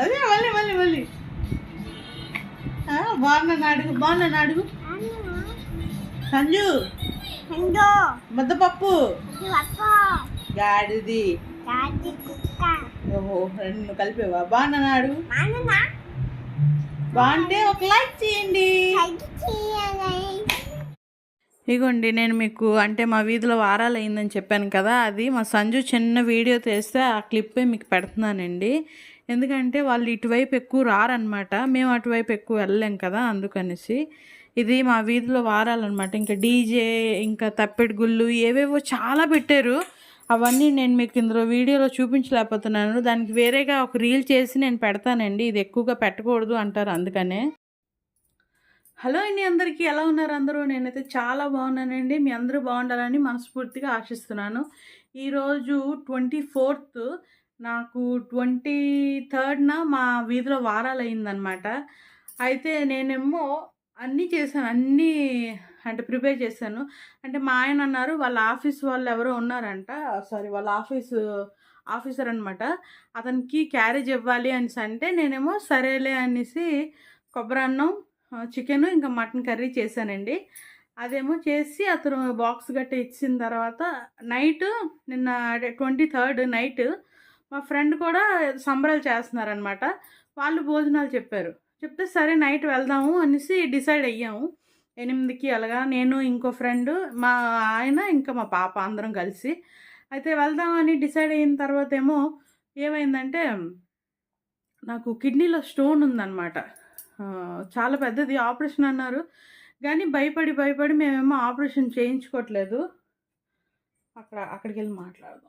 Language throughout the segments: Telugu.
అదే మళ్ళీ మళ్ళీ మళ్ళీ. ఆ, బాగున్నాను అడుగు బాగున్నాను అడుగు. సంజు ముద్దపప్పు. గాడిది. ఓహో రెండు కలిపేవా? బాగున్నాను అడుగు? బాగుంటే ఒక లైక్ చేయండి. ఇగోండి నేను మీకు అంటే మా వీధిలో వారాలు అయిందని చెప్పాను కదా అది మా సంజు చిన్న వీడియో తీస్తే ఆ క్లిప్పే మీకు పెడుతున్నానండి. ఎందుకంటే వాళ్ళు ఇటువైపు ఎక్కువ రారనమాట మేము అటువైపు ఎక్కువ వెళ్ళలేం కదా అందుకనేసి. ఇది మా వీధిలో వారాలన్నమాట. ఇంకా డీజే ఇంకా తప్పెడు గుళ్ళు ఏవేవో చాలా పెట్టారు. అవన్నీ నేను మీకు ఇందులో వీడియోలో చూపించలేకపోతున్నాను. దానికి వేరేగా ఒక రీల్ చేసి నేను పెడతానండి. ఇది ఎక్కువగా పెట్టకూడదు అంటారు అందుకనే. హలో అండి అందరికీ. ఎలా ఉన్నారు అందరూ? నేనైతే చాలా బాగున్నానండి. మీ అందరూ బాగుండాలని మనస్ఫూర్తిగా ఆశిస్తున్నాను. ఈరోజు ట్వంటీ ఫోర్త్ నాకు ట్వంటీ థర్డ్న మా వీధిలో వారాలు అయిందనమాట అయితే నేనేమో అన్నీ చేశాను అన్నీ అంటే ప్రిపేర్ చేశాను. అంటే మా ఆయన అన్నారు వాళ్ళ ఆఫీస్ వాళ్ళు ఎవరో ఉన్నారంట సారీ వాళ్ళ ఆఫీస్ ఆఫీసర్ అనమాట అతనికి క్యారేజ్ ఇవ్వాలి అనేసి అంటే నేనేమో సరేలే అనేసి కొబ్బరి అన్నం చికెన్ ఇంకా మటన్ కర్రీ చేశానండి. అదేమో చేసి అతను బాక్స్ గట్ట ఇచ్చిన తర్వాత నైట్ నిన్న ట్వంటీ థర్డ్ నైట్ మా ఫ్రెండ్ కూడా సంబరాలు చేస్తున్నారనమాట వాళ్ళు భోజనాలు చెప్పారు. చెప్తే సరే నైట్ వెళ్దాము అనేసి డిసైడ్ అయ్యాము. ఎనిమిదికి అలాగా నేను ఇంకో ఫ్రెండ్ మా ఆయన ఇంకా మా పాప అందరం కలిసి అయితే వెళ్దామని డిసైడ్ అయిన తర్వాత ఏమో ఏమైందంటే నాకు కిడ్నీలో స్టోన్ ఉందన్నమాట. చాలా పెద్దది ఆపరేషన్ అన్నారు. కానీ భయపడి భయపడి మేమేమో ఆపరేషన్ చేయించుకోవట్లేదు. అక్కడ అక్కడికి వెళ్ళి మాట్లాడదాం.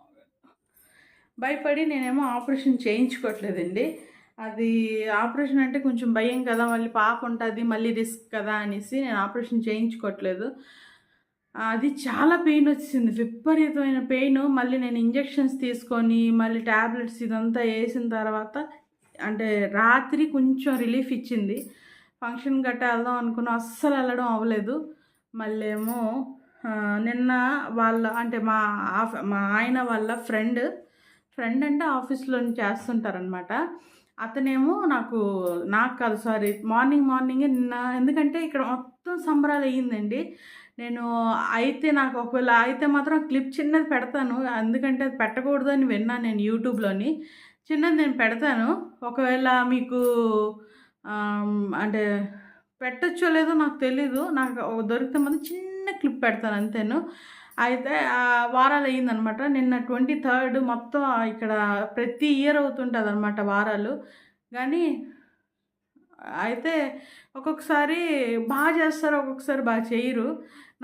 భయపడి నేనేమో ఆపరేషన్ చేయించుకోవట్లేదండి. అది ఆపరేషన్ అంటే కొంచెం భయం కదా మళ్ళీ పాప ఉంటుంది మళ్ళీ రిస్క్ కదా అనేసి నేను ఆపరేషన్ చేయించుకోవట్లేదు. అది చాలా పెయిన్ వచ్చింది విపరీతమైన పెయిన్. మళ్ళీ నేను ఇంజెక్షన్స్ తీసుకొని మళ్ళీ ట్యాబ్లెట్స్ ఇదంతా వేసిన తర్వాత అంటే రాత్రి కొంచెం రిలీఫ్ ఇచ్చింది. ఫంక్షన్ గట్టా వెళ్దాం అనుకున్నా అస్సలు వెళ్ళడం అవ్వలేదు. మళ్ళీ ఏమో నిన్న వాళ్ళ అంటే మా మా ఆయన వాళ్ళ ఫ్రెండ్ ఫ్రెండ్ అంటే ఆఫీస్లో చేస్తుంటారనమాట అతనేమో నాకు నాకు కాదు సారీ మార్నింగ్ మార్నింగే నిన్న ఎందుకంటే ఇక్కడ మొత్తం సంబరాలు అయ్యిందండి. నేను అయితే నాకు ఒకవేళ అయితే మాత్రం క్లిప్ చిన్నది పెడతాను. ఎందుకంటే అది పెట్టకూడదు అని విన్నాను నేను యూట్యూబ్లోని. చిన్నది నేను పెడతాను. ఒకవేళ మీకు అంటే పెట్టచ్చో లేదో నాకు తెలీదు. నాకు దొరికితే మాత్రం చిన్న క్లిప్ పెడతాను అంతేను. అయితే వారాలు అయ్యిందనమాట నిన్న ట్వంటీ థర్డ్ మొత్తం ఇక్కడ ప్రతి ఇయర్ అవుతుంటుంది అనమాట వారాలు. కానీ అయితే ఒక్కొక్కసారి బాగా చేస్తారు ఒక్కొక్కసారి బాగా చేయరు.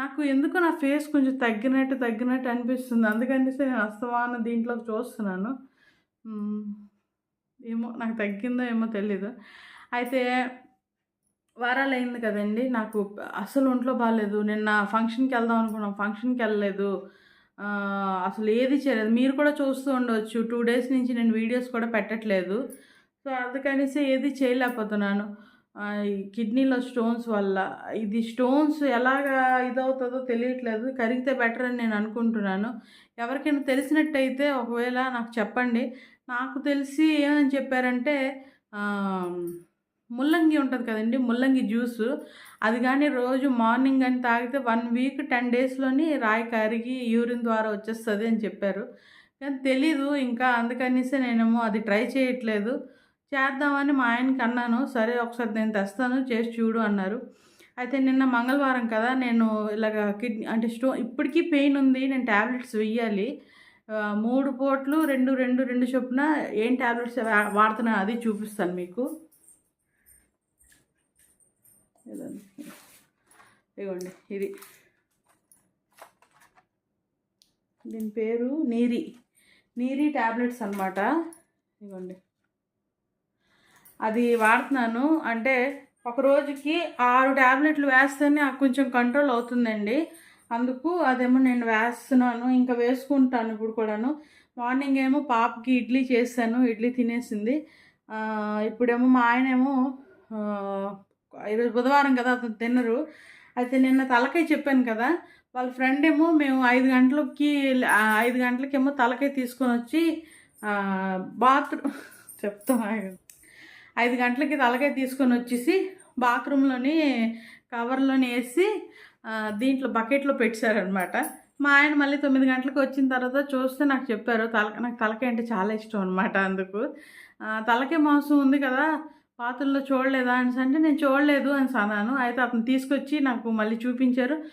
నాకు ఎందుకో నా ఫేస్ కొంచెం తగ్గినట్టు తగ్గినట్టు అనిపిస్తుంది. అందుకనేసి నేను అస్తమాన దీంట్లోకి చూస్తున్నాను. ఏమో నాకు తగ్గిందో ఏమో తెలీదు. అయితే వారాలు అయింది కదండి. నాకు అసలు ఒంట్లో బాగాలేదు నిన్న ఫంక్షన్కి వెళ్దాం అనుకున్నాం. ఫంక్షన్కి వెళ్ళలేదు. అసలు ఏది చేయలేదు. మీరు కూడా చూస్తూ ఉండవచ్చు టూ డేస్ నుంచి నేను వీడియోస్ కూడా పెట్టట్లేదు. సో అందుకనేసి ఏది చేయలేకపోతున్నాను. ఈ కిడ్నీలో స్టోన్స్ వల్ల. ఇది స్టోన్స్ ఎలాగా ఇదవుతుందో తెలియట్లేదు. కరిగితే బెటర్ అని నేను అనుకుంటున్నాను. ఎవరికైనా తెలిసినట్టయితే ఒకవేళ నాకు చెప్పండి. నాకు తెలిసి ఏమని చెప్పారంటే ముల్లంగి ఉంటుంది కదండి ముల్లంగి జ్యూస్. అది కానీ రోజు మార్నింగ్ అని తాగితే వన్ వీక్ టెన్ డేస్లోని రాయి కరిగి యూరిన్ ద్వారా వచ్చేస్తుంది అని చెప్పారు. కానీ తెలీదు ఇంకా అందుకనేసి నేనేమో అది ట్రై చేయట్లేదు. చేద్దామని మా ఆయనకి అన్నాను సరే ఒకసారి నేను తెస్తాను చేసి చూడు అన్నారు. అయితే నిన్న మంగళవారం కదా నేను ఇలాగ కిడ్నీ అంటే స్టో ఇప్పటికీ పెయిన్ ఉంది నేను ట్యాబ్లెట్స్ వెయ్యాలి. మూడు పూట్లు రెండు రెండు రెండు చొప్పున ఏం ట్యాబ్లెట్స్ వాడుతున్నా అది చూపిస్తాను మీకు. ఇదండి. ఇదిగోండి ఇది. దీని పేరు నీరి. నీరి ట్యాబ్లెట్స్ అన్నమాట. ఇదిగోండి. అది వాడుతున్నాను. అంటే ఒక రోజుకి ఆరు ట్యాబ్లెట్లు వేస్తేనే కొంచెం కంట్రోల్ అవుతుందండి. అందుకు అదేమో నేను వేస్తున్నాను. ఇంకా వేసుకుంటాను ఇప్పుడు కూడాను. మార్నింగ్ ఏమో పాపకి ఇడ్లీ చేశాను. ఇడ్లీ తినేసింది. ఇప్పుడేమో మా ఆయనేమో ఈరోజు బుధవారం కదా అతను తినరు అయితే నిన్న తలకాయ చెప్పాను కదా వాళ్ళ ఫ్రెండ్ ఏమో మేము ఐదు గంటలకి ఐదు గంటలకేమో తలకాయ తీసుకొని వచ్చి బాత్రూమ్ చెప్తాం ఐదు గంటలకి తలకాయ తీసుకొని వచ్చేసి బాత్రూంలోని కవర్లోని వేసి దీంట్లో బకెట్లో పెట్టారనమాట మా ఆయన మళ్ళీ తొమ్మిది గంటలకు వచ్చిన తర్వాత చూస్తే నాకు చెప్పారు తల నాకు తలకాయ అంటే చాలా ఇష్టం అనమాట అందుకు. తలకాయ మాంసం ఉంది కదా పాత్రలో చూడలేదా అని అంటే నేను చూడలేదు అని అన్నాను. అయితే అతను తీసుకొచ్చి నాకు మళ్ళీ చూపించారు.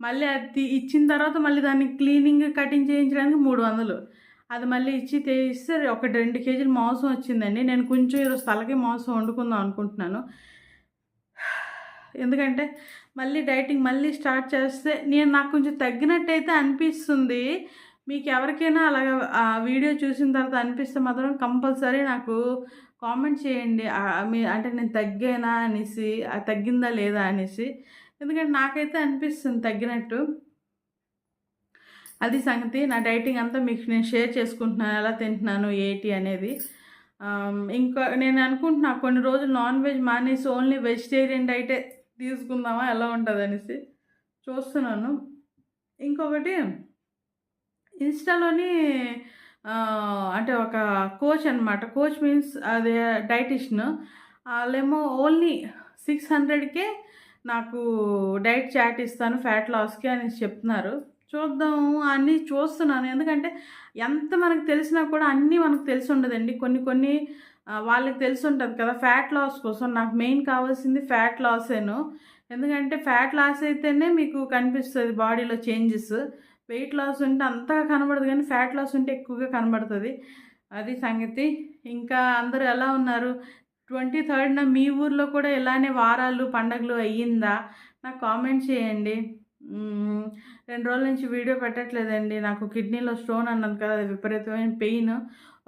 మళ్ళీ అది తీ- ఇచ్చిన తర్వాత మళ్ళీ దాన్ని క్లీనింగ్ కటింగ్ చేయించడానికి మూడు వందలు. అది మళ్ళీ ఇచ్చి తీస్తే ఒక రెండు కేజీలు మాంసం వచ్చిందండి. నేను కొంచెం ఈరోజు తలకి మాంసం వండుకుందాం అనుకుంటున్నాను. ఎందుకంటే మళ్ళీ డైటింగ్ మళ్ళీ స్టార్ట్ చేస్తే నేను నాకు కొంచెం తగ్గినట్టయితే అనిపిస్తుంది. మీకు ఎవరికైనా అలాగ ఆ వీడియో చూసిన తర్వాత అనిపిస్తే మాత్రం కంపల్సరీ నాకు కామెంట్ చేయండి. మీ అంటే నేను తగ్గానా అనేసి తగ్గిందా లేదా అనేసి. ఎందుకంటే నాకైతే అనిపిస్తుంది తగ్గినట్టు. అది సంగతి. నా డైటింగ్ అంతా మీకు నేను షేర్ చేసుకుంటున్నాను. ఎలా తింటున్నాను ఏంటి అనేది. ఇంకా నేను అనుకుంటున్నా కొన్ని రోజులు నాన్ వెజ్ మానేసి ఓన్లీ వెజిటేరియన్ డైటే తీసుకుందామా ఎలా ఉంటుంది అనేసి చూస్తున్నాను. ఇంకొకటి ఇన్స్టాలోని అంటే ఒక కోచ్ అనమాట కోచ్ మీన్స్ అదే డైటిషియన్ వాళ్ళేమో ఓన్లీ సిక్స్ హండ్రెడ్కే నాకు డైట్ చాట్ ఇస్తాను ఫ్యాట్ లాస్కి అని చెప్తున్నారు. చూద్దాము అన్నీ చూస్తున్నాను. ఎందుకంటే ఎంత మనకు తెలిసినా కూడా అన్నీ మనకు తెలిసి ఉండదండి. కొన్ని కొన్ని వాళ్ళకి తెలిసి ఉంటుంది కదా ఫ్యాట్ లాస్ కోసం. నాకు మెయిన్ కావాల్సింది ఫ్యాట్ లాసేను ఎందుకంటే ఫ్యాట్ లాస్ అయితేనే మీకు కనిపిస్తుంది బాడీలో చేంజెస్ వెయిట్ లాస్ ఉంటే అంతగా కనబడదు కానీ ఫ్యాట్ లాస్ ఉంటే ఎక్కువగా కనబడుతుంది. అది సంగతి. ఇంకా అందరూ ఎలా ఉన్నారు? ట్వంటీ థర్డ్న మీ ఊర్లో కూడా ఇలానే వారాలు పండగలు అయ్యిందా? నాకు కామెంట్ చేయండి. రెండు రోజుల నుంచి వీడియో పెట్టట్లేదండి. నాకు కిడ్నీలో స్టోన్ అన్నది కదా అది విపరీతమైన పెయిన్.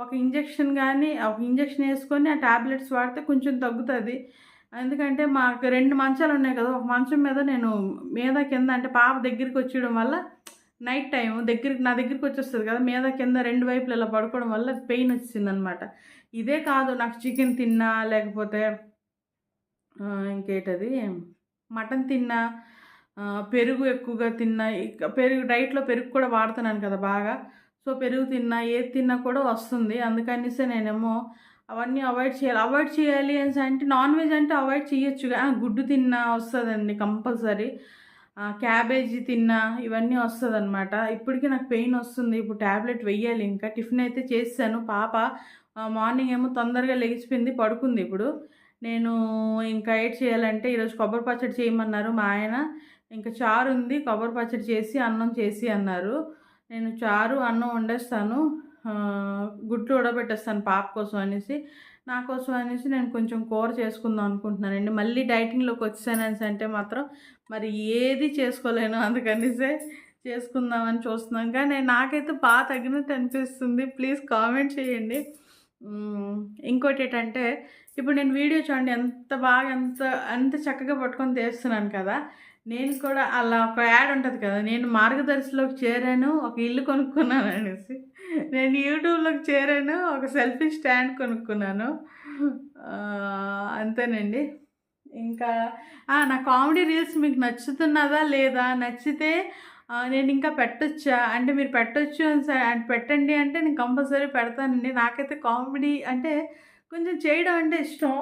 ఒక ఇంజెక్షన్ కానీ ఒక ఇంజెక్షన్ వేసుకొని ఆ టాబ్లెట్స్ వాడితే కొంచెం తగ్గుతుంది. ఎందుకంటే మాకు రెండు మంచాలు ఉన్నాయి కదా ఒక మంచం మీద నేను మీద కింద అంటే పాప దగ్గరికి వచ్చేయడం వల్ల నైట్ టైం దగ్గరికి నా దగ్గరికి వచ్చేస్తుంది కదా మీద కింద రెండు వైపులు ఇలా పడుకోవడం వల్ల పెయిన్ వచ్చింది అనమాట ఇదే కాదు నాకు చికెన్ తిన్నా లేకపోతే ఇంకేటది మటన్ తిన్నా పెరుగు ఎక్కువగా తిన్నా పెరుగు డైట్లో పెరుగు కూడా వాడుతున్నాను కదా బాగా. సో పెరుగు తిన్నా ఏది తిన్నా కూడా వస్తుంది. అందుకనిసే నేనేమో అవన్నీ అవాయిడ్ చేయాలి. అవాయిడ్ చేయాలి అని అంటే నాన్ వెజ్ అంటే అవాయిడ్ చేయొచ్చు గుడ్డు తిన్నా వస్తుందండి కంపల్సరీ. క్యాబేజీ తిన్నా ఇవన్నీ వస్తుంది అనమాట ఇప్పటికీ నాకు పెయిన్ వస్తుంది. ఇప్పుడు ట్యాబ్లెట్ వెయ్యాలి ఇంకా. టిఫిన్ అయితే చేసాను పాప మార్నింగ్ ఏమో తొందరగా లెగిసిపోయింది పడుకుంది ఇప్పుడు. నేను ఇంకా ఏడ్ చేయాలంటే ఈరోజు కొబ్బరి పచ్చడి చేయమన్నారు మా ఆయన. ఇంకా చారు ఉంది కొబ్బరి పచ్చడి చేసి అన్నం చేసి అన్నారు. నేను చారు అన్నం వండేస్తాను. గుడ్లు ఉడబెట్టేస్తాను పాప కోసం అనేసి. నా కోసం అనేసి నేను కొంచెం కూర చేసుకుందాం అనుకుంటున్నానండి మళ్ళీ డైటింగ్లోకి వచ్చానని అంటే మాత్రం మరి ఏది చేసుకోలేను అందుకనిసే చేసుకుందామని చూస్తున్నాం కానీ నాకైతే బాగా తగ్గినట్టు అనిపిస్తుంది. ప్లీజ్ కామెంట్ చేయండి. ఇంకోటి ఏంటంటే ఇప్పుడు నేను వీడియో చూడండి ఎంత బాగా ఎంత ఎంత చక్కగా పట్టుకొని తీస్తున్నాను కదా. నేను కూడా అలా ఒక యాడ్ ఉంటుంది కదా నేను మార్గదర్శిలోకి చేరాను ఒక ఇల్లు కొనుక్కున్నాను అనేసి. నేను యూట్యూబ్లోకి చేరాను ఒక సెల్ఫీ స్టాండ్ కొనుక్కున్నాను. అంతేనండి. ఇంకా నా కామెడీ రీల్స్ మీకు నచ్చుతున్నదా లేదా నచ్చితే నేను ఇంకా పెట్టొచ్చా? అంటే మీరు పెట్టొచ్చు అని పెట్టండి అంటే నేను కంపల్సరీ పెడతానండి. నాకైతే కామెడీ అంటే కొంచెం చేయడం అంటే ఇష్టం.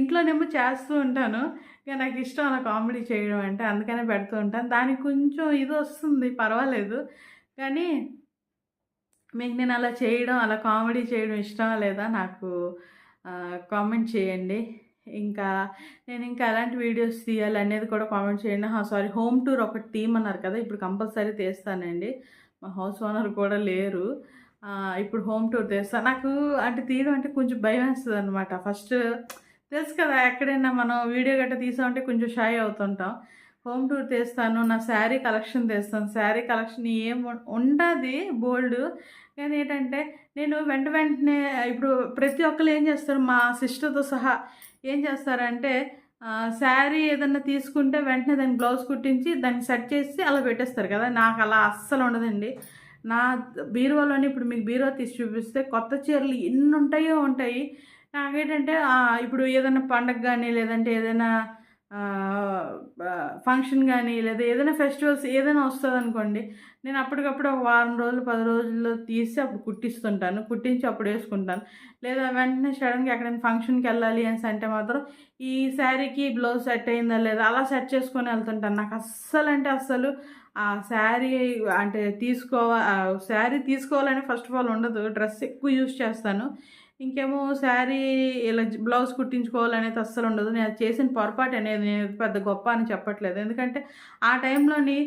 ఇంట్లోనేమో చేస్తూ ఉంటాను. ఇంకా నాకు ఇష్టం అలా కామెడీ చేయడం అంటే అందుకనే పెడుతూ ఉంటాను. దానికి కొంచెం ఇది వస్తుంది పర్వాలేదు. కానీ మీకు నేను అలా చేయడం అలా కామెడీ చేయడం ఇష్టమా లేదా నాకు కామెంట్ చేయండి. ఇంకా నేను ఇంకా ఎలాంటి వీడియోస్ తీయాలి అనేది కూడా కామెంట్ చేయండి. సారీ హోమ్ టూర్ ఒకటి అన్నారు కదా ఇప్పుడు కంపల్సరీ తీస్తానండి. మా హౌస్ ఓనర్ కూడా లేరు. ఇప్పుడు హోమ్ టూర్ తీస్తాను నాకు అంటే తీయడం అంటే కొంచెం భయం వేస్తుంది అనమాట ఫస్ట్ తెలుసు కదా ఎక్కడైనా మనం వీడియో గట్రా తీసామంటే కొంచెం షై అవుతుంటాం. హోమ్ టూర్ తీస్తాను నా శారీ కలెక్షన్ తీస్తాను. శారీ కలెక్షన్ ఏం ఉండదు బోల్డ్. కానీ ఏంటంటే నేను వెంట వెంటనే ఇప్పుడు ప్రతి ఒక్కరు ఏం చేస్తారు మా సిస్టర్తో సహా ఏం చేస్తారంటే శారీ ఏదన్నా తీసుకుంటే వెంటనే దాన్ని బ్లౌజ్ కుట్టించి దాన్ని సెట్ చేసి అలా పెట్టేస్తారు కదా. నాకు అలా అస్సలు ఉండదండి. నా బీరువాలోని ఇప్పుడు మీకు బీరువా తీసి చూపిస్తే కొత్త చీరలు ఎన్ని ఉంటాయో. ఉంటాయి నాకేంటంటే ఇప్పుడు ఏదైనా పండగ కానీ లేదంటే ఏదైనా ఫంక్షన్ కానీ లేదా ఏదైనా ఫెస్టివల్స్ ఏదైనా వస్తుంది అనుకోండి నేను అప్పటికప్పుడు ఒక వారం రోజులు పది రోజుల్లో తీసి అప్పుడు కుట్టిస్తుంటాను. కుట్టించి అప్పుడు వేసుకుంటాను. లేదా వెంటనే సడన్గా ఎక్కడైనా ఫంక్షన్కి వెళ్ళాలి అని అంటే మాత్రం ఈ శారీకి బ్లౌజ్ సెట్ అయిందా లేదా అలా సెట్ చేసుకొని వెళ్తుంటాను. నాకు అస్సలు అంటే అస్సలు ఆ శారీ అంటే తీసుకోవా శారీ తీసుకోవాలని ఫస్ట్ ఆఫ్ ఆల్ ఉండదు. డ్రెస్ ఎక్కువ యూజ్ చేస్తాను. ఇంకేమో శారీ ఇలా బ్లౌజ్ కుట్టించుకోవాలనేది అస్సలు ఉండదు. నేను అది చేసిన పొరపాటు అనేది నేను పెద్ద గొప్ప అని చెప్పట్లేదు. ఎందుకంటే ఆ టైంలోని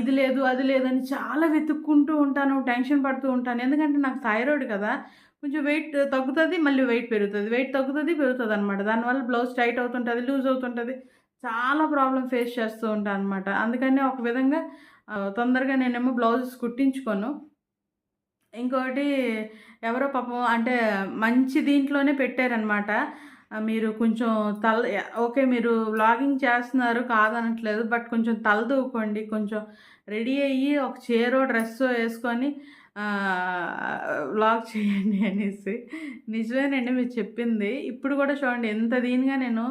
ఇది లేదు అది లేదని చాలా వెతుక్కుంటూ ఉంటాను టెన్షన్ పడుతూ ఉంటాను. ఎందుకంటే నాకు థైరాయిడ్ కదా. కొంచెం వెయిట్ తగ్గుతుంది మళ్ళీ వెయిట్ పెరుగుతుంది. వెయిట్ తగ్గుతుంది పెరుగుతుంది అనమాట దానివల్ల బ్లౌజ్ టైట్ అవుతుంటుంది లూజ్ అవుతుంటుంది. చాలా ప్రాబ్లం ఫేస్ చేస్తూ ఉంటాను అనమాట అందుకని ఒక విధంగా తొందరగా నేనేమో బ్లౌజెస్ కుట్టించుకోను. ఇంకోటి ఎవరో పాపం అంటే మంచి దీంట్లోనే పెట్టారనమాట మీరు కొంచెం తల ఓకే మీరు వ్లాగింగ్ చేస్తున్నారు కాదనట్లేదు బట్ కొంచెం తలదూకోండి కొంచెం రెడీ అయ్యి ఒక చీరో డ్రెస్సో వేసుకొని వ్లాగ్ చేయండి అనేసి. నిజమేనండి మీరు చెప్పింది. ఇప్పుడు కూడా చూడండి ఎంత దీనిగా నేను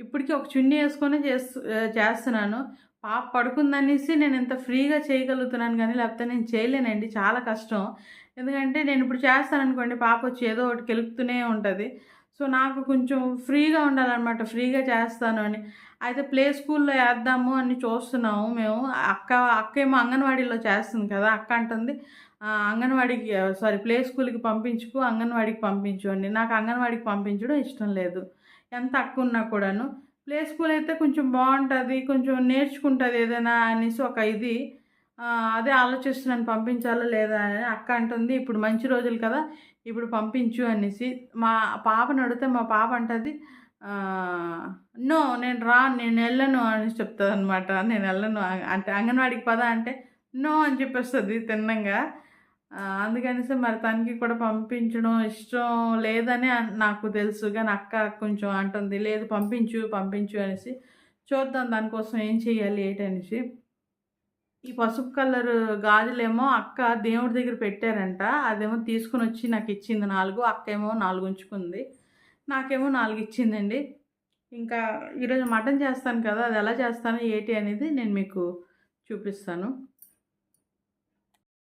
ఇప్పటికీ ఒక చున్నీ వేసుకొని చేస్తు చేస్తున్నాను. పాప పడుకుందనేసి నేను ఎంత ఫ్రీగా చేయగలుగుతున్నాను కానీ లేకపోతే నేను చేయలేనండి చాలా కష్టం. ఎందుకంటే నేను ఇప్పుడు చేస్తాను అనుకోండి పాప వచ్చి ఏదో ఒకటి కెలుపుతూనే ఉంటుంది. సో నాకు కొంచెం ఫ్రీగా ఉండాలన్నమాట ఫ్రీగా చేస్తాను అని. అయితే ప్లే స్కూల్లో వేద్దాము అని చూస్తున్నాము మేము. అక్క అక్క ఏమో అంగన్వాడీలో చేస్తుంది కదా అక్క అంటుంది. అంగన్వాడికి అంగన్వాడీకి సారీ ప్లే స్కూల్కి పంపించుకు అంగన్వాడీకి పంపించు అండి నాకు అంగన్వాడీకి పంపించడం ఇష్టం లేదు. ఎంత అక్క ఉన్నా కూడాను. ప్లే స్కూల్ అయితే కొంచెం బాగుంటుంది కొంచెం నేర్చుకుంటుంది ఏదైనా అనేసి ఒక ఇది. అదే ఆలోచిస్తున్నాను పంపించాలా లేదా అని. అక్క అంటుంది ఇప్పుడు మంచి రోజులు కదా ఇప్పుడు పంపించు అనేసి. మా పాపను అడిగితే మా పాప అంటుంది నో నేను రా నేను వెళ్ళను అని చెప్తుంది అనమాట నేను వెళ్ళను అంటే అంగన్వాడికి పద అంటే నో అని చెప్పేస్తుంది తిన్నంగా. అందుకనేసి మరి తనకి కూడా పంపించడం ఇష్టం లేదని నాకు తెలుసు. కానీ అక్క కొంచెం అంటుంది లేదు పంపించు పంపించు అనేసి. చూద్దాం దానికోసం ఏం చేయాలి ఏంటనేసి ఈ పసుపు కలర్ గాజులేమో అక్క దేవుడి దగ్గర పెట్టారంట. అదేమో తీసుకుని వచ్చి నాకు ఇచ్చింది నాలుగు. అక్క ఏమో నాలుగు ఉంచుకుంది. నాకేమో నాలుగు ఇచ్చిందండి. ఇంకా ఈరోజు మటన్ చేస్తాను కదా అది ఎలా చేస్తాను ఏంటి అనేది నేను మీకు చూపిస్తాను.